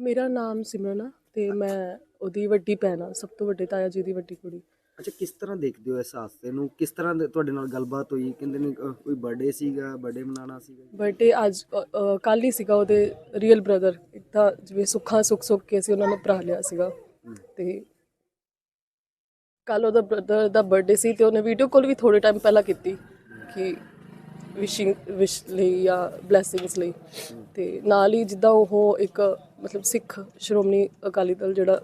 ਮੇਰਾ ਨਾਮ ਸਿਮਰਨ ਆ ਤੇ ਮੈਂ ਉਹਦੀ ਵੱਡੀ ਭੈਣ ਆ ਸਭ ਤੋਂ ਵੱਡੇ ਤਾਇਆ ਜੀ ਦੀ ਵੱਡੀ ਕੁੜੀ। ਅੱਛਾ ਕਿਸ ਤਰ੍ਹਾਂ ਦੇਖਦੇ ਹੋ ਇਸ ਹਾਦਸੇ ਨੂੰ? ਕਿਸ ਤਰ੍ਹਾਂ ਦੇ ਤੁਹਾਡੇ ਨਾਲ ਗੱਲਬਾਤ ਹੋਈ? ਕਹਿੰਦੇ ਨੇ ਅਹ, ਕੋਈ ਬਰਥਡੇ ਸੀਗਾ ਬਰਥਡੇ ਮਨਾਉਣਾ ਸੀਗਾ? ਬਰਥਡੇ ਅੱਜ ਕੱਲ ਹੀ ਸੀਗਾ ਉਹਦੇ ਰੀਅਲ ਬ੍ਰਦਰ ਤਾਂ ਜਿਵੇਂ ਸੁੱਖਾਂ ਸੁੱਖ ਸੁੱਖ ਕੇ ਅਸੀਂ ਉਹਨਾਂ ਨੂੰ ਭਰਾ ਲਿਆ ਸੀਗਾ। ਤੇ ਕੱਲ ਉਹਦਾ ਬ੍ਰਦਰ ਦਾ ਬਰਥਡੇ ਸੀ ਤੇ ਉਹਨੇ ਵੀਡੀਓ ਕਾਲ ਵੀ ਥੋੜੇ ਟਾਈਮ ਪਹਿਲਾਂ ਕੀਤੀ ਕਿ ਵਿਸ਼ਿੰਗ ਵਿਸ਼ ਲਈ ਜਾਂ ਬਲੇਸਿੰਗਸ ਲਈ। ਤੇ ਨਾਲ ਹੀ ਜਿੱਦਾਂ ਉਹ ਇੱਕ ਮਤਲਬ ਸਿੱਖ ਸ਼੍ਰੋਮਣੀ ਅਕਾਲੀ ਦਲ ਜਿਹੜਾ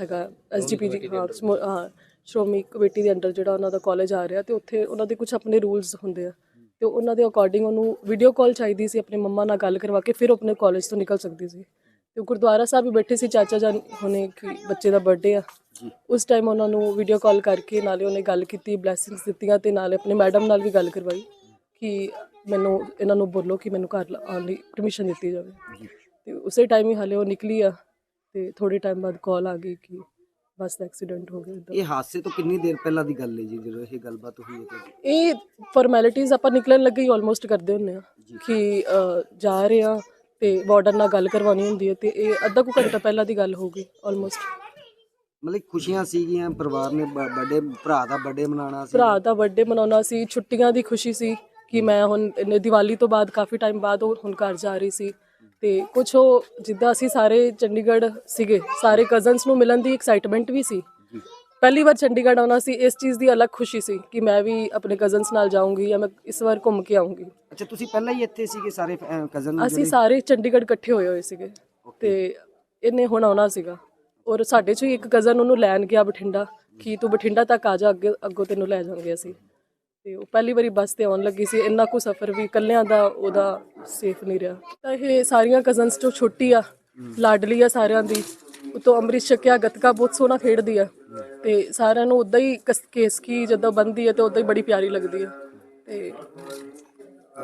ਹੈਗਾ ਐਸਜੀਪੀਜੀ ਹਾਂ ਸਮੋ- ਹਾਂ ਸ਼੍ਰੋਮਣੀ ਕਮੇਟੀ ਦੇ ਅੰਡਰ ਜਿਹੜਾ ਉਹਨਾਂ ਦਾ ਕਾਲਜ ਆ ਰਿਹਾ ਤੇ ਉੱਥੇ ਉਹਨਾਂ ਦੇ ਕੁਝ ਆਪਣੇ ਰੂਲਸ ਹੁੰਦੇ ਆ। ਤੇ ਉਹਨਾਂ ਦੇ ਅਕੋਰਡਿੰਗ ਉਹਨੂੰ ਵੀਡੀਓ ਕਾਲ ਚਾਹੀਦੀ ਸੀ ਆਪਣੇ ਮੰਮਾ ਨਾਲ ਗੱਲ ਕਰਵਾ ਕੇ ਫਿਰ ਉਹ ਆਪਣੇ ਕਾਲਜ ਤੋਂ ਨਿਕਲ ਸਕਦੀ ਸੀ। ਤੇ ਗੁਰਦੁਆਰਾ ਸਾਹਿਬ ਵੀ ਬੈਠੇ ਸੀ ਚਾਚਾ ਜਾਨ ਹੁਣੇ ਕਿ ਬੱਚੇ ਦਾ ਬਰਥਡੇ ਆ। ਉਸ ਟਾਈਮ ਉਹਨਾਂ ਨੂੰ ਵੀਡੀਓ ਕਾਲ ਕਰਕੇ ਨਾਲੇ ਉਹਨੇ ਗੱਲ ਕੀਤੀ ਬਲੇਸਿੰਗਸ ਦਿੱਤੀਆਂ ਤੇ ਨਾਲੇ ਆਪਣੇ ਮੈਡਮ ਨਾਲ ਵੀ ਗੱਲ ਕਰਵਾਈ ਕਿ ਮੈਨੂੰ ਇਹਨਾਂ ਨੂੰ ਬੋਲੋ ਕਿ ਮੈਨੂੰ ਘਰ ਲ- ਆਉਣ ਲਈ ਪਰਮਿਸ਼ਨ ਦਿੱਤੀ ਜਾਵੇ। ਤੇ ਉਸੇ ਟਾਈਮ ਹੀ ਹਾਲੇ ਉਹ ਨਿਕਲੀ ਆ ਤੇ ਥੋੜੇ ਟਾਈਮ ਬਾਅਦ ਕਾਲ ਆ ਗਈ ਕਿ ਬੱਸ ਐਕਸੀਡੈਂਟ ਹੋ ਗਿਆ। ਇਹ ਹਾਦਸੇ ਤੋਂ ਕਿੰਨੀ ਦੇਰ ਪਹਿਲਾਂ ਦੀ ਗੱਲ ਹੈ ਜੀ ਜਦੋਂ ਇਹ ਗੱਲਬਾਤ ਹੋਈ ਹੈ ਤੁਹਾਡੀ? ਇਹ ਫਾਰਮੈਲਿਟੀਜ਼ ਆਪਾਂ ਨਿਕਲਣ ਲੱਗੇ ਹੀ ਆਲਮੋਸਟ ਕਰਦੇ ਹੁੰਨੇ ਆ ਕਿ ਅ, ਜਾ ਰਹੇ ਆ ਤੇ ਬਾਰਡਰ ਨਾਲ ਗੱਲ ਕਰਵਾਉਣੀ ਹੁੰਦੀ ਹੈ ਤੇ ਇਹ ਅੱਧਾ ਕੁ ਘੰਟਾ ਪਹਿਲਾਂ ਦੀ ਗੱਲ ਹੋ ਗਈ ਆਲਮੋਸਟ ਮਤਲਬ ਖੁਸ਼ੀਆਂ ਸੀਗੀਆਂ ਪਰਿਵਾਰ ਨੇ ਬਰਥਡੇ ਭਰਾ ਦਾ ਬਰਥਡੇ ਮਨਾਉਣਾ ਸੀ। ਭਰਾ ਦਾ ਬਰਥਡੇ ਮਨਾਉਣਾ ਸੀ ਛੁੱਟੀਆਂ ਦੀ ਖੁਸ਼ੀ ਸੀ ਕਿ ਮੈਂ ਹੁਣ ਇਹਨੇ ਦੀਵਾਲੀ ਤੋਂ ਬਾਅਦ ਕਾਫੀ ਟਾਈਮ ਬਾਅਦ ਉਹ ਹੁਣ ਘਰ ਜਾ ਰਹੀ ਸੀ। ਤੇ ਕੁਝ ਉਹ ਜਿੱਦਾਂ ਅਸੀਂ ਸਾਰੇ ਚੰਡੀਗੜ੍ਹ ਸੀਗੇ ਸਾਰੇ ਕਜ਼ਨਸ ਨੂੰ ਮਿਲਣ ਦੀ ਐਕਸਾਈਟਮੈਂਟ ਵੀ ਸੀ। ਪਹਿਲੀ ਵਾਰ ਚੰਡੀਗੜ੍ਹ ਆਉਣਾ ਸੀ ਇਸ ਚੀਜ਼ ਦੀ ਅਲੱਗ ਖੁਸ਼ੀ ਸੀ ਕਿ ਮੈਂ ਵੀ ਆਪਣੇ ਕਜ਼ਨਸ ਨਾਲ ਜਾਊਂਗੀ ਜਾਂ ਮੈਂ ਇਸ ਵਾਰ ਘੁੰਮ ਕੇ ਆਊਂਗੀ। ਅੱਛਾ ਤੁਸੀਂ ਪਹਿਲਾਂ ਹੀ ਇੱਥੇ ਸੀਗੇ ਸਾਰੇ ਕਜ਼ਨ ਅਸੀਂ ਸਾਰੇ ਚੰਡੀਗੜ੍ਹ ਇਕੱਠੇ ਹੋਏ ਹੋਏ ਸੀਗੇ ਤੇ ਇਹਨੇ ਹੁਣ ਆਉਣਾ ਸੀਗਾ। ਔਰ ਸਾਡੇ ਚੋਂ ਹੀ ਇੱਕ ਕਜ਼ਨ ਉਹਨੂੰ ਲੈਣ ਗਿਆ ਬਠਿੰਡਾ ਕਿ ਤੂੰ ਬਠਿੰਡਾ ਤੱਕ ਆ ਜਾ ਅੱਗੇ ਅੱਗੋਂ ਤੈਨੂੰ ਲੈ ਜਾਵਾਂਗੇ ਅਸੀਂ। ਤੇ ਉਹ ਪਹਿਲੀ ਵਾਰੀ ਬੱਸ ਤੇ ਆਉਣ ਲੱਗੀ ਸੀ ਇੰਨਾ ਕੁ ਸਫ਼ਰ ਵੀ ਇਕੱਲਿਆਂ ਦਾ ਉਹਦਾ ਸੇਫ ਨਹੀਂ ਰਿਹਾ। ਤਾਂ ਇਹ ਸਾਰੀਆਂ ਕਜ਼ਨਸ ਤੋਂ ਛੋਟੀ ਆ, ਲਾਡਲੀ ਆ ਸਾਰਿਆਂ ਦੀ, ਉਤੋਂ ਅੰਮ੍ਰਿਤ ਛਕਿਆ, ਗੱਤਕਾ ਬਹੁਤ ਸੋਹਣਾ ਖੇਡਦੀ ਆ। ਤੇ ਸਾਰਿਆਂ ਨੂੰ ਉਦਾਂ ਹੀ ਕਸ- ਕੇਸਕੀ ਜਦੋਂ ਬੰਦੀ ਹੈ ਤੇ ਉਦਾਂ ਹੀ ਬੜੀ ਪਿਆਰੀ ਲੱਗਦੀ ਆ। ਤੇ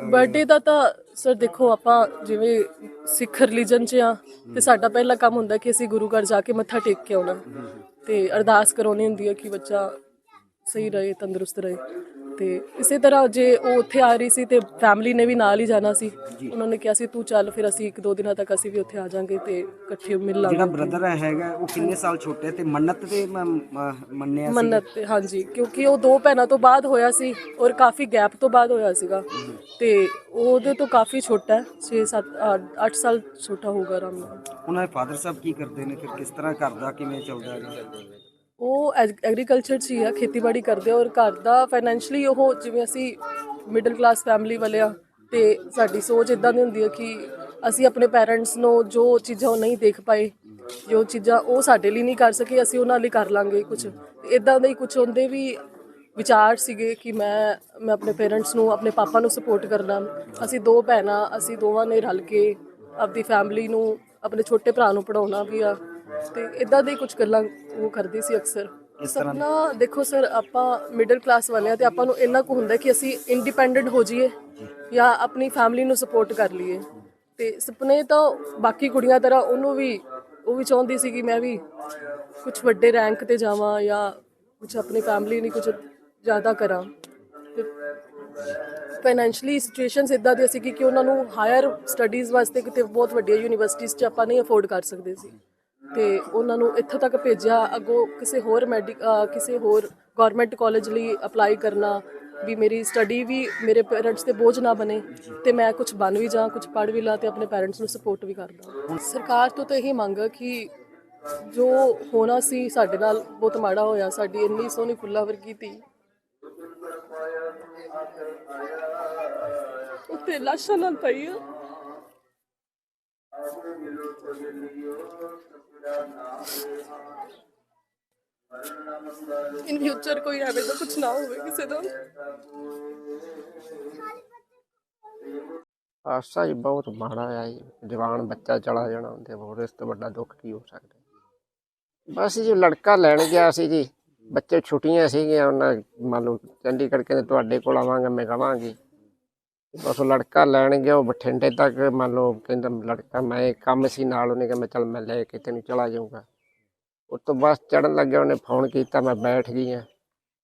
ਬਰਥਡੇ ਦਾ ਤਾਂ ਸਰ ਦੇਖੋ ਆਪਾਂ ਜਿਵੇਂ ਸਿੱਖ ਰਿਲੀਜਨ 'ਚ ਆ, ਤੇ ਸਾਡਾ ਪਹਿਲਾ ਕੰਮ ਹੁੰਦਾ ਕਿ ਅਸੀਂ ਗੁਰੂ ਘਰ ਜਾ ਕੇ ਮੱਥਾ ਟੇਕ ਕੇ ਆਉਣਾ। ਤੇ ਅਰਦਾਸ ਕਰਾਉਣੀ ਹੁੰਦੀ ਹੈ ਕਿ ਬੱਚਾ ਸਹੀ ਰਹੇ, ਤੰਦਰੁਸਤ ਰਹੇ। ਤੇ ਇਸੇ ਤਰ੍ਹਾਂ ਜੇ ਉਹ ਉੱਥੇ ਆ ਰਹੀ ਸੀ ਤੇ ਫੈਮਿਲੀ ਨੇ ਵੀ ਨਾਲ ਹੀ ਜਾਣਾ ਸੀ ਉਹਨਾਂ ਨੇ ਕਿਹਾ ਸੀ ਤੂੰ ਚੱਲ ਫਿਰ ਅਸੀਂ ਇੱਕ ਦੋ ਦਿਨਾਂ ਤੱਕ ਅਸੀਂ ਵੀ ਉੱਥੇ ਆ ਜਾਾਂਗੇ ਤੇ ਇਕੱਠੇ ਮਿਲ ਜਿਹੜਾ ਲਾਂਗੇ ਬ੍ਰਦਰ ਹੈਗਾ ਉਹ ਕਿੰਨੇ ਸਾਲ ਛੋਟੇ ਤੇ ਮੰਨਤ ਤੇ ਮ- ਮ- ਮੰਨਿਆ ਸੀ? ਮੰਨਤ ਤੇ ਹਾਂਜੀ ਕਿਉਂਕਿ ਉਹ ਦੋ ਭੈਣਾਂ ਤੋਂ ਬਾਅਦ ਹੋਇਆ ਸੀ ਔਰ ਕਾਫੀ ਗੈਪ ਤੋਂ ਬਾਅਦ ਹੋਇਆ ਸੀਗਾ। ਤੇ ਉਹਦੇ ਤੋਂ ਕਾਫੀ ਛੋਟਾ ਹੈ 6 7 8 ਸਾਲ ਛੋਟਾ ਹੋਊਗਾ ਆਰਾਮ ਨਾਲ। ਉਹਨਾਂ ਦੇ ਫਾਦਰ ਸਾਹਿਬ ਕੀ ਕਰਦੇ ਨੇ? ਫਿਰ ਕਿਸ ਤਰ੍ਹਾਂ ਘਰ ਦਾ ਕਿਵੇਂ ਚੱਲਦਾ ਹੈ ਉਹ ਐਗਰੀਕਲਚਰ 'ਚ ਹੀ ਆ, ਖੇਤੀਬਾੜੀ ਕਰਦੇ ਆ ਔਰ ਘਰ ਦਾ ਫਾਈਨੈਂਸ਼ਲੀ ਉਹ ਜਿਵੇਂ ਅਸੀਂ ਮਿਡਲ ਕਲਾਸ ਫੈਮਿਲੀ ਵਾਲੇ ਆ ਤੇ ਸਾਡੀ ਸੋਚ ਇਦਾਂ ਦੀ ਹੁੰਦੀ ਹੈ ਕਿ ਅਸੀਂ ਆਪਣੇ ਪੈਰੈਂਟਸ ਨੂੰ ਜੋ ਚੀਜ਼ਾਂ ਉਹ ਨਹੀਂ ਦੇਖ ਪਾਏ, ਜੋ ਚੀਜ਼ਾਂ ਉਹ ਸਾਡੇ ਲਈ ਨਹੀਂ ਕਰ ਸਕੇ, ਅਸੀਂ ਉਹਨਾਂ ਲਈ ਕਰ ਲਾਂਗੇ ਕੁਝ ਇਦਾਂ ਦੇ ਹੀ ਕੁਝ ਹੁੰਦੇ ਵੀ ਵਿਚਾਰ ਸੀਗੇ ਕਿ ਮੈਂ ਮੈਂ ਆਪਣੇ ਪੇਰੈਂਟਸ ਨੂੰ, ਆਪਣੇ ਪਾਪਾ ਨੂੰ ਸਪੋਰਟ ਕਰਨਾ। ਅਸੀਂ ਦੋ ਭੈਣਾਂ, ਅਸੀਂ ਦੋਵਾਂ ਨੇ ਰਲ ਕੇ ਆਪਣੀ ਫੈਮਿਲੀ ਨੂੰ, ਆਪਣੇ ਛੋਟੇ ਭਰਾ ਨੂੰ ਪੜਾਉਣਾ ਵੀ ਆ। ਤੇ ਇਦਾਂ ਦੇ ਕੁਝ ਗੱਲਾਂ ਉਹ ਕਰਦੀ ਸੀ ਅਕਸਰ। ਸਪਨਾ ਦੇਖੋ ਸਰ ਆਪਾਂ ਮਿਡਲ ਕਲਾਸ ਵਾਲੇ ਆ ਤੇ ਆਪਾਂ ਨੂੰ ਇੰਨਾ ਕੁ ਹੁੰਦਾ ਕਿ ਅਸੀਂ ਇੰਡੀਪੈਂਡੈਂਟ ਹੋ ਜਾਈਏ ਜਾਂ। ਆਪਣੀ ਫੈਮਿਲੀ ਨੂੰ ਸਪੋਰਟ ਕਰ ਲਈਏ। ਤੇ ਸੁਪਨੇ ਤਾਂ ਬਾਕੀ ਕੁੜੀਆਂ ਤਰ੍ਹਾਂ ਉਹਨੂੰ ਵੀ ਉਹ ਵੀ ਚਾਹੁੰਦੀ ਸੀ ਕਿ ਮੈਂ ਵੀ ਕੁਝ ਵੱਡੇ ਰੈਂਕ ਤੇ ਜਾਵਾਂ ਜਾਂ ਕੁਝ ਆਪਣੀ ਫੈਮਿਲੀ ਲਈ ਕੁਝ ਜ਼ਿਆਦਾ ਕਰਾਂ। ਫਾਈਨੈਂਸ਼ਲੀ ਸਿਚੁਏਸ਼ਨਸ ਇਦਾਂ ਦੀ ਸੀ ਕਿ ਕਿ ਉਹਨਾਂ ਨੂੰ ਹਾਇਰ ਸਟੱਡੀਜ਼ ਵਾਸਤੇ ਕਿਤੇ ਬਹੁਤ ਵੱਡੀਆਂ ਯੂਨੀਵਰਸਿਟੀਜ਼ 'ਚ ਆਪਾਂ ਨਹੀਂ ਅਫੋਰਡ ਕਰ ਸਕਦੇ ਸੀ। ਤੇ ਉਹਨਾਂ ਨੂੰ ਇੱਥੋਂ ਤੱਕ ਭੇਜਿਆ, ਅੱਗੋਂ ਕਿਸੇ ਹੋਰ ਮੈਡੀ ਕਿਸੇ ਹੋਰ ਗਵਰਨਮੈਂਟ ਕਾਲਜ ਲਈ ਅਪਲਾਈ ਕਰਨਾ, ਵੀ ਮੇਰੀ ਸਟੱਡੀ ਵੀ ਮੇਰੇ ਪੇਰੈਂਟਸ ਤੇ ਬੋਝ ਨਾ ਬਣੇ ਤੇ ਮੈਂ ਕੁਝ ਬਣ ਵੀ ਜਾਂ ਕੁਝ ਪੜ੍ਹ ਵੀ ਲਾਂ ਤੇ ਆਪਣੇ ਪੇਰੈਂਟਸ ਨੂੰ ਸਪੋਰਟ ਵੀ ਕਰਦਾ ਸਰਕਾਰ ਤੋਂ ਤਾਂ ਇਹੀ ਮੰਗ ਆ ਕਿ ਜੋ ਹੋਣਾ ਸੀ ਸਾਡੇ ਨਾਲ ਬਹੁਤ ਮਾੜਾ ਹੋਇਆ, ਸਾਡੀ ਇੰਨੀ ਸੋਹਣੀ ਫੁੱਲਾ ਵਰਗੀ ਧੀ। ਉੱਤੇ ਲਾਸ਼ਾਂ ਨਾਲ ਪਈ ਆ। ਇਨ ਫਿਊਚਰ ਕੋਈ ਐਵੇਂ ਦਾ ਕੁਝ ਨਾ ਹੋਵੇ ਕਿਸੇ ਦਾ ਹਾਦਸਾ ਜੀ ਬਹੁਤ ਮਾੜਾ ਆ ਜੀ। ਜਵਾਨ ਬੱਚਾ ਚਲਾ ਜਾਣਾ ਹੁੰਦੇ ਹੋਰ ਇਸ ਤੋਂ ਵੱਡਾ ਦੁੱਖ ਕੀ ਹੋ ਸਕਦਾ। ਬਸ ਜੀ ਲੜਕਾ ਲੈਣ ਗਿਆ ਸੀ ਜੀ। ਬੱਚੇ ਛੁੱਟੀਆਂ ਸੀਗੀਆਂ, ਉਹਨਾਂ ਮੰਨ ਲਓ ਚੰਡੀਗੜ੍ਹ ਕਹਿੰਦੇ ਤੁਹਾਡੇ ਕੋਲ ਆਵਾਂਗਾ, ਮੈਂ ਕਵਾਂਗੀ ਬਸ ਉਹ ਲੜਕਾ ਲੈਣ ਗਿਆ ਉਹ ਬਠਿੰਡੇ ਤੱਕ ਮੰਨ ਲਓ ਕਹਿੰਦਾ ਲੜਕਾ ਮੈਂ ਕੰਮ ਸੀ ਨਾਲ ਉਹਨੇ ਕਿਹਾ ਮੈਂ ਚੱਲ ਮੈਂ ਲੈ ਕੇ ਤੈਨੂੰ ਚਲਾ ਜਾਊਂਗਾ। ਉਸ ਤੋਂ ਬਸ ਚੜਨ ਲੱਗਿਆ, ਉਹਨੇ ਫੋਨ ਕੀਤਾ, ਮੈਂ ਬੈਠ ਗਈ ਹਾਂ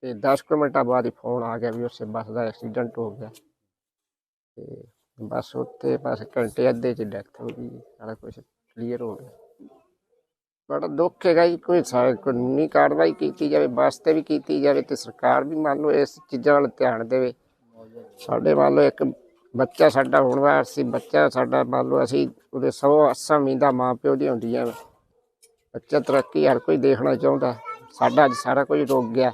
ਤੇ 10 ਕੁ ਮਿੰਟਾਂ ਬਾਅਦ ਹੀ ਫੋਨ ਆ ਗਿਆ ਵੀ ਉਸੇ ਬੱਸ ਦਾ ਐਕਸੀਡੈਂਟ ਹੋ ਗਿਆ। ਤੇ ਬਸ ਉੱਥੇ ਬਸ ਘੰਟੇ ਅੱਧੇ ਚ ਡੈਥ ਹੋ ਗਈ, ਸਾਰਾ ਕੁਝ ਕਲੀਅਰ ਹੋ ਗਿਆ। ਬੜਾ ਦੁੱਖ ਹੈਗਾ ਜੀ, ਕੋਈ ਕਾਨੂੰਨੀ ਕਾਰਵਾਈ ਕੀਤੀ ਜਾਵੇ, ਬੱਸ ਤੇ ਵੀ ਕੀਤੀ ਜਾਵੇ ਤੇ ਸਰਕਾਰ ਵੀ ਮੰਨ ਲਓ ਇਸ ਚੀਜ਼ਾਂ ਵੱਲ ਧਿਆਨ ਦੇਵੇ। ਸਾਡੇ ਮੰਨ ਲਓ ਇੱਕ ਬੱਚਾ ਸਾਡਾ ਹੁਣ ਵਾਲਾ ਸੀ ਬੱਚਾ ਸਾਡਾ ਮੰਨ ਲਓ ਅਸੀਂ ਉਹਦੇ ਸੌ ਅੱਸਾਂ ਮੀਂਦਾ ਮਾਂ ਪਿਓ ਦੀ ਹੁੰਦੀਆਂ ਵਾ। ਬੱਚਾ ਤਰੱਕੀ ਹਰ ਕੋਈ ਦੇਖਣਾ ਚਾਹੁੰਦਾ। ਸਾਡਾ ਅੱਜ ਸਾਰਾ ਕੁਝ ਰੁਕ ਗਿਆ।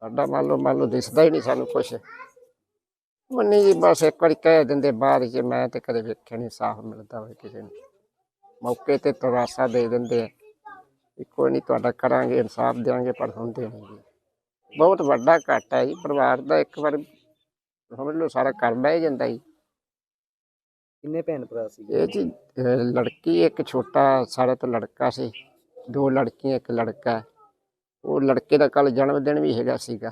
ਸਾਡਾ ਮੰਨ ਲਓ ਮੰਨ ਲਓ ਦਿਸਦਾ ਹੀ ਨਹੀਂ ਸਾਨੂੰ ਕੁਛ। ਮੰਨੀ ਜੀ ਬਸ ਇੱਕ ਵਾਰੀ ਕਹਿ ਦਿੰਦੇ ਬਾਅਦ ਚ, ਮੈਂ ਤੇ ਕਦੇ ਵੇਖਿਆ ਨਹੀਂ ਸਾਫ਼ ਮਿਲਦਾ ਹੋਵੇ ਕਿਸੇ ਨੂੰ। ਮੌਕੇ ਤੇ ਤਰਾਸਾ ਦੇ ਦਿੰਦੇ ਆ। ਵੀ ਕੋਈ ਨਹੀਂ ਤੁਹਾਡਾ ਕਰਾਂਗੇ, ਇਨਸਾਫ ਦੇਵਾਂਗੇ ਪਰ ਹੁੰਦੇ ਨਹੀਂ ਜੀ। ਬਹੁਤ ਵੱਡਾ ਘਾਟਾ ਹੈ ਜੀ, ਪਰਿਵਾਰ ਦਾ ਇੱਕ ਵਾਰ ਸਮਝ ਲਓ ਸਾਰਾ ਕਰਦਾ ਹੀ ਜਾਂਦਾ ਜੀ ਕਿੰਨੇ ਭੈਣ ਭਰਾ ਸੀਗੇ ਇਹ ਜੀ ਅਹ ਲੜਕੀ ਇੱਕ ਛੋਟਾ ਸਾਡੇ ਤੋਂ ਲੜਕਾ ਸੀ। ਦੋ ਲੜਕੀਆਂ ਇੱਕ ਲੜਕਾ। ਹੈ। ਉਹ ਲੜਕੇ ਦਾ ਕੱਲ ਜਨਮ ਦਿਨ ਵੀ ਹੈਗਾ ਸੀਗਾ।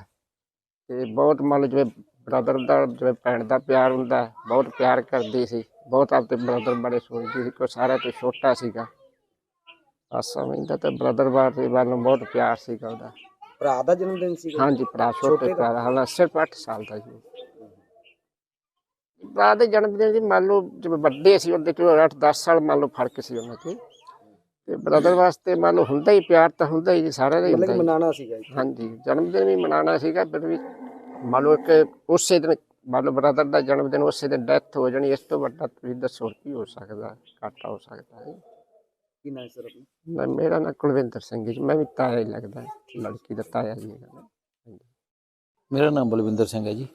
ਤੇ ਬਹੁਤ ਮੰਨ ਲਓ ਜਿਵੇਂ ਬ੍ਰਦਰ ਦਾ ਜਿਵੇਂ ਭੈਣ ਦਾ ਪਿਆਰ ਹੁੰਦਾ ਹੈ, ਬਹੁਤ ਪਿਆਰ ਕਰਦੀ ਸੀ। ਬਹੁਤ ਆਪਣੇ ਬ੍ਰਦਰ ਬਾਰੇ ਸੋਚਦੀ ਸੀ ਕੋਈ ਸਾਰਾ ਤੋਂ ਛੋਟਾ ਸੀਗਾ। ਆਸਾ ਮਹਿੰਦਾ ਤੇ ਬ੍ਰਦਰ ਬਾਰੇ ਵੱਲੋਂ ਬਹੁਤ ਪਿਆਰ ਸੀਗਾ ਉਹਦਾ। ਭਰਾ ਦਾ ਜਨਮ ਦਿਨ ਸੀਗਾ? ਹਾਂਜੀ ਭਰਾ ਛੋਟੇ ਛੋਟੇ ਦਾ? ਭਰਾ ਹਾਲਾ ਸਿਰਫ 8 ਸਾਲ ਦਾ ਜੀ ਭਰਾ ਦੇ ਜਨਮ ਦਿਨ ਦੀ ਮੰਨ ਲਓ ਜਿਵੇਂ ਵੱਡੇ ਸੀ ਉਹਦੇ ਤੋਂ 8-10 ਸਾਲ ਮੰਨ ਲਓ ਫ਼ਰਕ ਸੀ ਉਹਨਾਂ 'ਚ। ਤੇ ਬ੍ਰਦਰ ਵਾਸਤੇ ਮੰਨ ਲਓ ਹੁੰਦਾ ਹੀ ਪਿਆਰ ਤਾਂ ਹੁੰਦਾ ਹੀ ਜੀ ਸਾਰਿਆਂ ਦਾ ਹੀ ਹੁੰਦਾ ਹੀ। ਮਨਾਣਾ ਸੀਗਾ ਇੱਥੇ। ਹਾਂਜੀ ਜਨਮ ਦਿਨ ਵੀ ਮਨਾਉਣਾ ਸੀਗਾ ਫਿਰ ਵੀ ਮੰਨ ਲਓ ਕਿ ਉਸੇ ਦਿਨ ਮੰਨ ਲਓ ਬ੍ਰਦਰ ਦਾ ਜਨਮ ਦਿਨ ਉਸੇ ਦਿਨ ਡੈਥ ਹੋ ਜਾਣੀ ਇਸ ਤੋਂ ਵੱਡਾ ਤੁਸੀਂ ਦੱਸੋ ਕੀ ਹੋ ਸਕਦਾ ਘਾਟਾ ਹੋ ਸਕਦਾ ਹੈ। ਕੀ ਨਾਂ ਹੈ ਸਰ ਆਪਣਾ? ਮੇਰਾ ਨਾਂ ਕੁਲਵਿੰਦਰ ਸਿੰਘ ਜੀ ਮੈਂ ਵੀ ਤਾਇਆ ਹੀ ਲੱਗਦਾ ਲੜਕੀ ਦਾ ਤਾਇਆ ਜੀ ਹੈਗਾ। ਮੇਰਾ ਨਾਮ ਬਲਵਿੰਦਰ ਸਿੰਘ ਹੈ ਜੀ।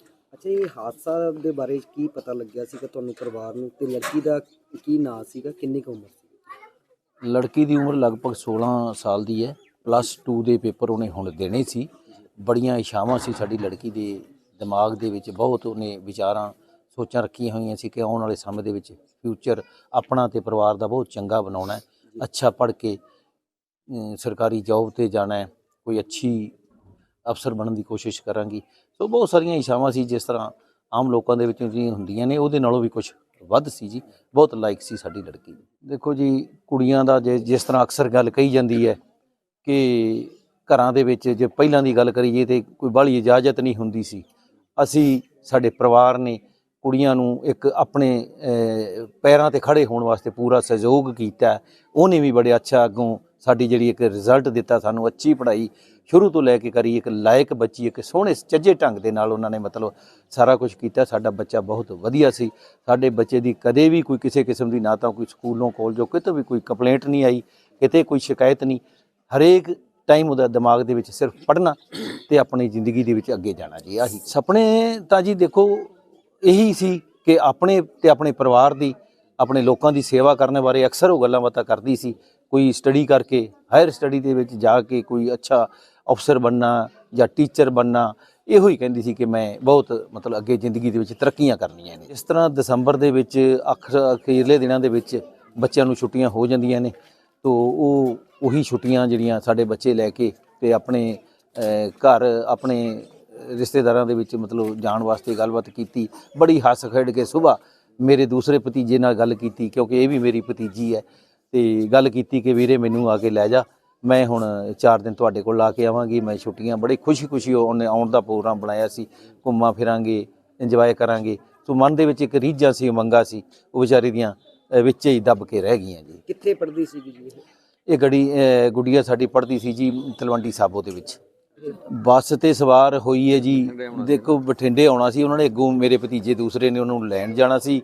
ਅੱਛਾ ਇਹ ਹਾਦਸਾ ਦੇ ਬਾਰੇ ਕੀ ਪਤਾ ਲੱਗਿਆ ਸੀਗਾ ਤੁਹਾਨੂੰ ਪਰਿਵਾਰ ਨੂੰ? ਤੇ ਲੜਕੀ ਦਾ ਕੀ ਨਾਂ ਸੀਗਾ? ਕਿੰਨੀ ਕੁ ਉਮਰ ਸੀ? ਲੜਕੀ ਦੀ ਉਮਰ ਲਗਭਗ 16 ਸਾਲ ਦੀ ਹੈ। ਪਲੱਸ 2 ਦੇ ਪੇਪਰ ਉਹਨੇ ਹੁਣ ਦੇਣੇ ਸੀ। ਬੜੀਆਂ ਇਛਾਵਾਂ ਸੀ ਸਾਡੀ ਲੜਕੀ ਦੇ ਦਿਮਾਗ ਦੇ ਵਿੱਚ। ਬਹੁਤ ਉਹਨੇ ਵਿਚਾਰਾਂ ਸੋਚਾਂ ਰੱਖੀਆਂ ਹੋਈਆਂ ਸੀ ਕਿ ਆਉਣ ਵਾਲੇ ਸਮੇਂ ਦੇ ਵਿੱਚ ਫਿਊਚਰ ਆਪਣਾ ਤੇ ਪਰਿਵਾਰ ਦਾ ਬਹੁਤ ਚੰਗਾ ਬਣਾਉਣਾ ਹੈ। ਅੱਛਾ ਪੜ੍ਹ ਕੇ ਸਰਕਾਰੀ ਜੌਬ ਤੇ ਜਾਣਾ ਹੈ। ਕੋਈ ਅੱਛੀ ਅਫਸਰ ਬਣਨ ਦੀ ਕੋਸ਼ਿਸ਼ ਕਰਾਂਗੀ। ਸੋ ਬਹੁਤ ਸਾਰੀਆਂ ਇਛਾਵਾਂ ਸੀ ਜਿਸ ਤਰ੍ਹਾਂ ਆਮ ਲੋਕਾਂ ਦੇ ਵਿੱਚ ਜਿਹੜੀਆਂ ਹੁੰਦੀਆਂ ਨੇ, ਉਹਦੇ ਨਾਲੋਂ ਵੀ ਕੁਝ ਵੱਧ ਸੀ ਜੀ। ਬਹੁਤ ਲਾਇਕ ਸੀ ਸਾਡੀ ਲੜਕੀ ਦੇਖੋ ਜੀ, ਕੁੜੀਆਂ ਦਾ ਜੇ, ਜਿਸ ਤਰ੍ਹਾਂ ਅਕਸਰ ਗੱਲ ਕਹੀ ਜਾਂਦੀ ਹੈ ਕਿ ਘਰਾਂ ਦੇ ਵਿੱਚ ਜੇ ਪਹਿਲਾਂ ਦੀ ਗੱਲ ਕਰੀਏ ਤੇ ਕੋਈ ਬਾਹਲੀ ਇਜਾਜ਼ਤ ਨਹੀਂ ਹੁੰਦੀ ਸੀ। ਅਸੀਂ, ਸਾਡੇ ਪਰਿਵਾਰ ਨੇ ਕੁੜੀਆਂ ਨੂੰ ਇੱਕ ਆਪਣੇ ਪੈਰਾਂ ਤੇ ਖੜੇ ਹੋਣ ਵਾਸਤੇ ਪੂਰਾ ਸਹਿਯੋਗ ਕੀਤਾ। ਉਹਨੇ ਵੀ ਬੜੇ ਅੱਛਾ ਅੱਗੋਂ ਸਾਡੀ ਜਿਹੜੀ ਇੱਕ ਰਿਜ਼ਲਟ ਦਿੱਤਾ ਸਾਨੂੰ ਅੱਛੀ ਪੜ੍ਹਾਈ, ਸ਼ੁਰੂ ਤੋਂ ਲੈ ਕੇ ਕਰੀ ਇੱਕ ਲਾਇਕ ਬੱਚੀ, ਇੱਕ ਸੋਹਣੇ ਚੱਜੇ ਢੰਗ ਦੇ ਨਾਲ ਉਹਨਾਂ ਨੇ ਮਤਲਬ ਸਾਰਾ ਕੁਝ ਕੀਤਾ, ਸਾਡਾ ਬੱਚਾ ਬਹੁਤ ਵਧੀਆ ਸੀ। ਸਾਡੇ ਬੱਚੇ ਦੀ ਕਦੇ ਵੀ ਕੋਈ ਕਿਸੇ ਕਿਸਮ ਦੀ ਨਾ ਤਾਂ ਕੋਈ ਸਕੂਲੋਂ, ਕਾਲਜੋਂ ਕਿਤੇ ਵੀ ਕੋਈ ਕੰਪਲੇਂਟ ਨਹੀਂ ਆਈ, ਕਿਤੇ ਕੋਈ ਸ਼ਿਕਾਇਤ ਨਹੀਂ। ਹਰੇਕ ਟਾਈਮ ਉਹਦਾ ਦਿਮਾਗ ਦੇ ਵਿੱਚ ਸਿਰਫ ਪੜ੍ਹਨਾ ਤੇ ਆਪਣੀ ਜ਼ਿੰਦਗੀ ਦੇ ਵਿੱਚ ਅੱਗੇ ਜਾਣਾ ਜੀ, ਆਹੀ। ਸੁਪਨੇ ਤਾਂ ਜੀ ਦੇਖੋ ਇਹੀ ਸੀ ਕਿ ਆਪਣੇ ਤੇ ਆਪਣੇ ਪਰਿਵਾਰ ਦੀ, ਆਪਣੇ ਲੋਕਾਂ ਦੀ ਸੇਵਾ ਕਰਨ ਬਾਰੇ ਅਕਸਰ ਉਹ ਗੱਲਾਂ ਬਾਤਾਂ ਕਰਦੀ ਸੀ ਕੋਈ ਸਟੱਡੀ ਕਰਕੇ ਹਾਇਰ ਸਟੱਡੀ ਦੇ ਵਿੱਚ ਜਾ ਕੇ ਕੋਈ ਅੱਛਾ ਅਫਸਰ ਬਣਨਾ ਜਾਂ ਟੀਚਰ ਬਣਨਾ, ਇਹੋ ਹੀ ਕਹਿੰਦੀ ਸੀ ਕਿ ਮੈਂ ਬਹੁਤ ਮਤਲਬ ਅੱਗੇ ਜ਼ਿੰਦਗੀ ਦੇ ਵਿੱਚ ਤਰੱਕੀਆਂ ਕਰਨੀਆਂ ਨੇ। ਇਸ ਤਰ੍ਹਾਂ ਦਸੰਬਰ ਦੇ ਵਿੱਚ ਅਖ, ਅਖੀਰਲੇ ਦਿਨਾਂ ਦੇ ਵਿੱਚ ਬੱਚਿਆਂ ਨੂੰ ਛੁੱਟੀਆਂ ਹੋ ਜਾਂਦੀਆਂ ਨੇ, ਤੋ ਉਹ ਉਹੀ ਛੁੱਟੀਆਂ ਜਿਹੜੀਆਂ ਸਾਡੇ ਬੱਚੇ ਲੈ ਕੇ ਤੇ ਆਪਣੇ ਘਰ ਆਪਣੇ ਰਿਸ਼ਤੇਦਾਰਾਂ ਦੇ ਵਿੱਚ ਮਤਲਬ ਜਾਣ ਵਾਸਤੇ ਗੱਲਬਾਤ ਕੀਤੀ, ਬੜੀ ਹੱਸ ਖੇਡ ਕੇ ਸਵੇਰ ਮੇਰੇ ਦੂਸਰੇ ਭਤੀਜੇ ਨਾਲ ਗੱਲ ਕੀਤੀ, ਕਿਉਂਕਿ ਇਹ ਵੀ ਮੇਰੀ ਭਤੀਜੀ ਹੈ। ਤੇ ਗੱਲ ਕੀਤੀ ਕਿ ਵੀਰੇ ਮੈਨੂੰ ਆ ਕੇ ਲੈ ਜਾ। ਮੈਂ ਹੁਣ 4 ਦਿਨ ਤੁਹਾਡੇ ਕੋਲ ਲਾ ਕੇ ਆਵਾਂਗੀ। ਮੈਂ ਛੁੱਟੀਆਂ ਬੜੀ ਖੁਸ਼ੀ-ਖੁਸ਼ੀ ਉਹਨੇ ਆਉਣ ਦਾ ਪ੍ਰੋਗਰਾਮ ਬਣਾਇਆ ਸੀ। ਘੁੰਮਾ ਫਿਰਾਂਗੇ ਇੰਜੋਏ ਕਰਾਂਗੇ। ਸੋ ਮਨ ਦੇ ਵਿੱਚ ਇੱਕ ਰੀਝਾਂ ਸੀ ਉਮੰਗਾਂ ਸੀ। ਉਹ ਵਿਚਾਰੀ ਦੀਆਂ ਵਿੱਚ ਹੀ ਦੱਬ ਕੇ ਰਹਿ ਗਈਆਂ ਜੀ। ਕਿੱਥੇ ਪੜ੍ਹਦੀ ਸੀਗੀ ਜੀ ਇਹ? ਗੜੀ ਗੁੜੀਆ ਸਾਡੀ ਪੜ੍ਹਦੀ ਸੀ ਜੀ ਤਲਵੰਡੀ ਸਾਬੋ ਦੇ ਵਿੱਚ। ਬੱਸ ਤੇ ਸਵਾਰ ਹੋਈ ਹੈ ਜੀ। ਦੇਖੋ ਬਠਿੰਡੇ ਆਉਣਾ ਸੀ। ਉਹਨਾਂ ਨੇ ਅੱਗੋਂ ਮੇਰੇ ਭਤੀਜੇ ਦੂਸਰੇ ਨੇ ਉਹਨਾਂ ਨੂੰ ਲੈਣ ਜਾਣਾ ਸੀ।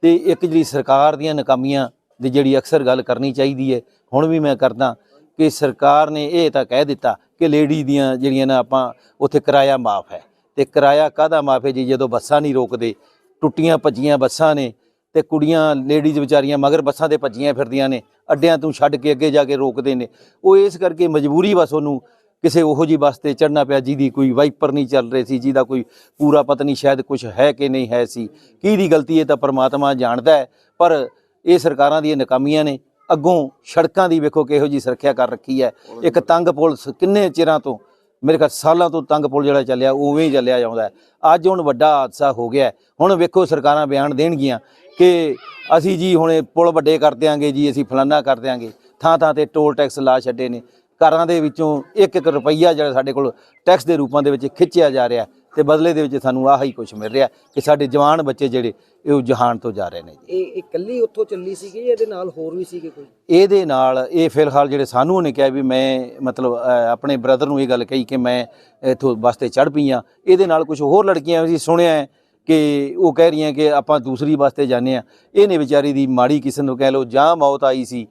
ਤੇ ਇੱਕ ਜਿਹੜੀ ਸਰਕਾਰ ਦੀਆਂ ਨਾਕਾਮੀਆਂ ਦੀ ਜਿਹੜੀ ਅਕਸਰ ਗੱਲ ਕਰਨੀ ਚਾਹੀਦੀ ਹੈ ਹੁਣ ਵੀ ਮੈਂ ਕਰਦਾ ਕਿ ਸਰਕਾਰ ਨੇ ਇਹ ਤਾਂ ਕਹਿ ਦਿੱਤਾ ਕਿ ਲੇਡੀ ਦੀਆਂ ਜਿਹੜੀਆਂ ਨਾ ਆਪਾਂ ਉੱਥੇ ਕਿਰਾਇਆ ਮਾਫ ਹੈ। ਤੇ ਕਿਰਾਇਆ ਕਾਹਦਾ ਮਾਫ ਹੈ ਜੀ? ਜਦੋਂ ਬੱਸਾਂ ਨਹੀਂ ਰੋਕਦੇ, ਟੁੱਟੀਆਂ ਭੱਜੀਆਂ ਬੱਸਾਂ ਨੇ ਤੇ ਕੁੜੀਆਂ ਲੇਡੀਜ਼ ਵਿਚਾਰੀਆਂ ਮਗਰ ਬੱਸਾਂ ਤੇ ਭੱਜੀਆਂ ਫਿਰਦੀਆਂ ਨੇ, ਅੱਡਿਆਂ ਤੋਂ ਛੱਡ ਕੇ ਅੱਗੇ ਜਾ ਕੇ ਰੋਕਦੇ ਨੇ। ਉਹ ਇਸ ਕਰਕੇ ਮਜਬੂਰੀ ਬਸ ਉਹਨੂੰ ਕਿਸੇ ਉਹੋ ਜੀ ਬੱਸ ਤੇ ਚੜਨਾ ਪਿਆ ਜਿਹਦੀ ਕੋਈ ਵਾਈਪਰ ਨਹੀਂ ਚੱਲ ਰਹੀ ਸੀ, ਜਿਹਦਾ ਕੋਈ ਪੂਰਾ ਪਤਾ ਨਹੀਂ ਸ਼ਾਇਦ ਕੁਝ ਹੈ ਕਿ ਨਹੀਂ ਹੈ ਸੀ। ਕਿਹਦੀ ਗਲਤੀ ਇਹ ਤਾਂ ਪਰਮਾਤਮਾ ਜਾਣਦਾ ਹੈ, ਪਰ ਇਹ ਸਰਕਾਰਾਂ ਦੀਆਂ ਨਾਕਾਮੀਆਂ ਨੇ। ਅੱਗੋਂ ਸੜਕਾਂ ਦੀ ਵੇਖੋ ਕਿਹੋ ਜੀ ਸੁਰੱਖਿਆ ਕਰ ਰੱਖੀ ਹੈ। ਇੱਕ ਤੰਗ ਪੁਲ ਸ- ਕਿੰਨੇ ਚਿਰਾਂ ਤੋਂ? ਮੇਰੇ ਖਿਆਲ ਸਾਲਾਂ ਤੋਂ ਤੰਗ ਪੁਲ ਜਿਹੜਾ ਚੱਲਿਆ ਉਵੇਂ ਹੀ ਚੱਲਿਆ ਜਾਂਦਾ ਅੱਜ ਹੁਣ ਵੱਡਾ ਹਾਦਸਾ ਹੋ ਗਿਆ। ਹੁਣ ਵੇਖੋ ਸਰਕਾਰਾਂ ਬਿਆਨ ਦੇਣਗੀਆਂ ਕਿ ਅਸੀਂ ਜੀ ਹੁਣ ਇਹ ਪੁਲ ਵੱਡੇ ਕਰ ਦਿਆਂਗੇ ਜੀ ਅਸੀਂ ਫਲਾਨਾ ਕਰ ਦਿਆਂਗੇ। ਥਾਂ ਥਾਂ ਤੇ ਟੋਲ ਟੈਕਸ ਲਾ ਛੱਡੇ ਨੇ। ਘਰਾਂ ਦੇ ਵਿੱਚੋਂ ਇੱਕ ਇੱਕ ਰੁਪਈਆ ਜਿਹੜਾ ਸਾਡੇ ਕੋਲ ਟੈਕਸ ਦੇ ਰੂਪਾਂ ਦੇ ਵਿੱਚ ਖਿੱਚਿਆ ਜਾ ਰਿਹਾ ਤੇ ਬਦਲੇ ਦੇ ਵਿੱਚ ਸਾਨੂੰ ਆਹ ਹੀ ਕੁਝ ਮਿਲ ਰਿਹਾ ਕਿ ਸਾਡੇ ਜਵਾਨ ਬੱਚੇ ਜਿਹੜੇ ਇਹ ਉਹ ਜਹਾਨ ਤੋਂ ਜਾ ਰਹੇ ਨੇ ਜੀ। ਇਹ ਇਕੱਲੀ ਉੱਥੋਂ ਚੱਲੀ ਸੀਗੀ ਜਾਂ ਇਹਦੇ ਨਾਲ ਹੋਰ ਵੀ ਸੀਗੇ ਕੋਈ? ਇਹਦੇ ਨਾਲ ਇਹ ਫਿਲਹਾਲ ਜਿਹੜੇ ਸਾਨੂੰ ਉਹਨੇ ਕਿਹਾ ਵੀ ਮੈਂ ਮਤਲਬ ਆਪਣੇ ਬ੍ਰਦਰ ਨੂੰ ਇਹ ਗੱਲ ਕਹੀ ਕਿ ਮੈਂ ਇੱਥੋਂ ਬੱਸ ਤੇ ਚੜ ਪਈ ਆ ਇਹਦੇ ਨਾਲ ਕੁਝ ਹੋਰ ਲੜਕੀਆਂ ਵੀ ਸੁਣਿਆ ਕਿ ਉਹ ਕਹਿ ਰਹੀਆਂ ਕਿ ਆਪਾਂ ਦੂਸਰੀ ਬੱਸ ਤੇ ਜਾਂਦੇ ਆ ਇਹਨੇ ਵਿਚਾਰੀ ਦੀ ਮਾੜੀ ਕਿਸਮ ਨੂੰ ਕਹਿ ਲਓ ਜਾਂ ਮੌਤ ਆਈ ਸੀ।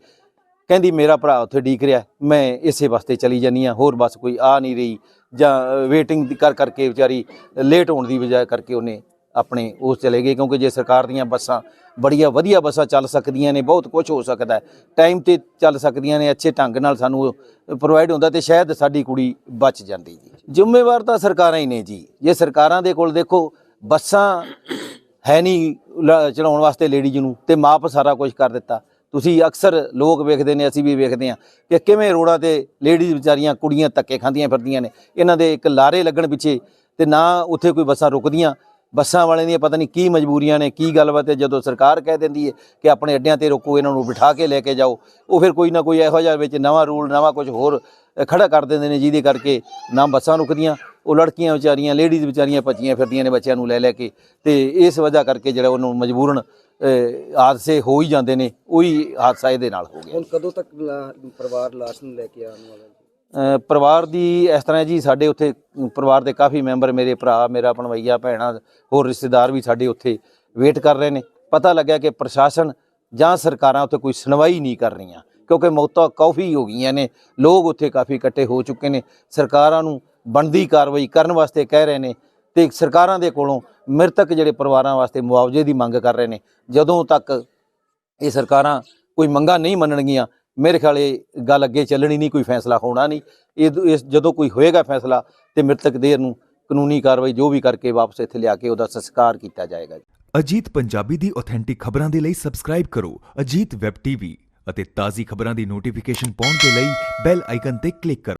ਕਹਿੰਦੀ, ਮੇਰਾ ਭਰਾ ਉੱਥੇ ਡੀਕ ਰਿਹਾ, ਮੈਂ ਇਸੇ ਬੱਸ ਤੇ ਚਲੀ ਜਾਨੀ ਆ ਹੋਰ ਬੱਸ ਕੋਈ ਆ ਨਹੀਂ ਰਹੀ। ਜਾਂ ਵੇਟਿੰਗ ਕਰ ਕਰਕੇ ਵਿਚਾਰੀ ਲੇਟ ਹੋਣ ਦੀ ਵਜ੍ਹਾ ਕਰਕੇ ਉਹਨੇ ਆਪਣੇ ਉਸ ਚਲੇ ਗਏ, ਕਿਉਂਕਿ ਜੇ ਸਰਕਾਰ ਦੀਆਂ ਬੱਸਾਂ ਬੜੀਆਂ ਵਧੀਆ ਬੱਸਾਂ ਚੱਲ ਸਕਦੀਆਂ ਨੇ, ਬਹੁਤ ਕੁਝ ਹੋ ਸਕਦਾ ਟਾਈਮ ਤੇ ਚੱਲ ਸਕਦੀਆਂ ਨੇ, ਅੱਛੇ ਢੰਗ ਨਾਲ ਸਾਨੂੰ ਪ੍ਰੋਵਾਈਡ ਹੁੰਦਾ ਤੇ ਸ਼ਾਇਦ ਸਾਡੀ ਕੁੜੀ ਬਚ ਜਾਂਦੀ ਜੀ। ਜ਼ਿੰਮੇਵਾਰ ਤਾਂ ਸਰਕਾਰਾਂ ਹੀ ਨੇ ਜੀ। ਜੇ ਸਰਕਾਰਾਂ ਦੇ ਕੋਲ ਦੇਖੋ, ਬੱਸਾਂ ਹੈ ਨਹੀਂ ਲ- ਚਲਾਉਣ ਵਾਸਤੇ ਲੇਡੀਜ਼ ਨੂੰ ਤੇ ਮਾਪ ਸਾਰਾ ਕੁਝ ਕਰ ਦਿੱਤਾ। ਤੁਸੀਂ ਅਕਸਰ ਲੋਕ ਵੇਖਦੇ ਨੇ ਅਸੀਂ ਵੀ ਵੇਖਦੇ ਹਾਂ ਕਿ ਕਿਵੇਂ ਰੋਡਾਂ ਤੇ ਲੇਡੀਜ਼ ਵਿਚਾਰੀਆਂ ਕੁੜੀਆਂ ਧੱਕੇ ਖਾਂਦੀਆਂ ਫਿਰਦੀਆਂ ਨੇ। ਇਹਨਾਂ ਦੇ ਇੱਕ ਲਾਰੇ ਲੱਗਣ ਪਿੱਛੇ ਤੇ ਨਾ ਉੱਥੇ ਕੋਈ ਬੱਸਾਂ ਰੁਕਦੀਆਂ। ਬੱਸਾਂ ਵਾਲਿਆਂ ਦੀਆਂ ਪਤਾ ਨਹੀਂ ਕੀ ਮਜਬੂਰੀਆਂ ਨੇ ਕੀ ਗੱਲਬਾਤ ਹੈ ਜਦੋਂ ਸਰਕਾਰ ਕਹਿ ਦਿੰਦੀ ਹੈ ਕਿ ਆਪਣੇ ਅੱਡਿਆਂ ਤੇ ਰੋਕੋ ਇਹਨਾਂ ਨੂੰ ਬਿਠਾ ਕੇ ਲੈ ਕੇ ਜਾਓ ਉਹ ਫਿਰ ਕੋਈ ਨਾ ਕੋਈ ਇਹੋ ਜਿਹਾ ਵਿੱਚ ਨਵਾਂ ਰੂਲ ਨਵਾਂ ਕੁਝ ਹੋਰ ਅ, ਖੜਾ ਕਰ ਦਿੰਦੇ ਨੇ ਜਿਹਦੇ ਕਰਕੇ ਨਾ ਬੱਸਾਂ ਰੁਕਦੀਆਂ ਉਹ ਲੜਕੀਆਂ ਵਿਚਾਰੀਆਂ ਲੇਡੀਜ਼ ਵਿਚਾਰੀਆਂ ਭੱਜੀਆਂ ਫਿਰਦੀਆਂ ਨੇ ਬੱਚਿਆਂ ਨੂੰ ਲੈ ਲੈ ਕੇ ਤੇ ਇਸ ਵਜ੍ਹਾ ਕਰਕੇ ਜਿਹੜਾ ਉਹਨੂੰ ਮਜਬੂਰਨ ਹਾਦਸੇ ਹੋ ਹੀ ਜਾਂਦੇ ਨੇ ਉਹੀ ਹਾਦਸਾ ਇਹਦੇ ਨਾਲ ਹੋ ਗਿਆ। ਹੁਣ ਕਦੋਂ ਤੱਕ ਲਾ- ਪਰਿਵਾਰ ਲਾਸ਼ ਨੂੰ ਲੈ ਕੇ ਆਉਣ ਵਾਲਾ ਅ, ਪਰਿਵਾਰ ਦੀ ਇਸ ਤਰ੍ਹਾਂ ਹੈ ਜੀ ਸਾਡੇ ਉੱਥੇ ਪਰਿਵਾਰ ਦੇ ਕਾਫੀ ਮੈਂਬਰ ਮੇਰੇ ਭਰਾ ਮੇਰਾ ਭਣਵਈਆ ਭੈਣਾਂ ਹੋਰ ਰਿਸ਼ਤੇਦਾਰ ਵੀ ਸਾਡੇ ਉੱਥੇ ਵੇਟ ਕਰ ਰਹੇ ਨੇ। ਪਤਾ ਲੱਗਿਆ ਕਿ ਪ੍ਰਸ਼ਾਸਨ ਜਾਂ ਸਰਕਾਰਾਂ ਉੱਥੇ ਕੋਈ ਸੁਣਵਾਈ ਨਹੀਂ ਕਰ ਰਹੀਆਂ ਕਿਉਂਕਿ ਮੌਤਾਂ ਕਾਫੀ ਹੋ ਗਈਆਂ ਨੇ ਲੋਕ ਉੱਥੇ ਕਾਫੀ ਇਕੱਠੇ ਹੋ ਚੁੱਕੇ ਨੇ। ਸਰਕਾਰਾਂ ਨੂੰ ਬਣਦੀ ਕਾਰਵਾਈ ਕਰਨ ਵਾਸਤੇ ਕਹਿ ਰਹੇ ਨੇ ਤੇ ਸਰਕਾਰਾਂ ਦੇ ਕੋਲੋਂ ਮ੍ਰਿਤਕ ਜਿਹੜੇ ਪਰਿਵਾਰਾਂ ਵਾਸਤੇ ਮੁਆਵਜ਼ੇ ਦੀ ਮੰਗ ਕਰ ਰਹੇ ਨੇ। ਜਦੋਂ ਤੱਕ ਇਹ ਸਰਕਾਰਾਂ ਕੋਈ ਮੰਗਾਂ ਨਹੀਂ ਮੰਨਣਗੀਆਂ, ਮੇਰੇ ਖਿਆਲ ਇਹ ਗੱਲ ਅੱਗੇ ਚੱਲਣੀ ਨਹੀਂ, ਕੋਈ ਫੈਸਲਾ ਹੋਣਾ ਨਹੀਂ। ਇਹ ਜਦੋਂ ਕੋਈ ਹੋਏਗਾ ਫੈਸਲਾ ਤੇ ਮ੍ਰਿਤਕ ਦੇਰ ਨੂੰ ਕਾਨੂੰਨੀ ਕਾਰਵਾਈ ਜੋ ਵੀ ਕਰਕੇ ਵਾਪਸ ਇੱਥੇ ਲਿਆ ਕੇ ਉਹਦਾ ਸੰਸਕਾਰ ਕੀਤਾ ਜਾਏਗਾ ਅਜੀਤ ਪੰਜਾਬੀ ਦੀ ਆਥੈਂਟਿਕ ਖਬਰਾਂ ਦੇ ਲਈ ਸਬਸਕ੍ਰਾਈਬ ਕਰੋ ਅਜੀਤ ਵੈਬ ਟੀਵੀ ਅਤੇ ਤਾਜ਼ੀ ਖਬਰਾਂ ਦੀ ਨੋਟੀਫਿਕੇਸ਼ਨ ਪਾਉਣ ਦੇ ਲਈ ਬੈਲ ਆਈਕਨ ਤੇ ਕਲਿੱਕ ਕਰੋ।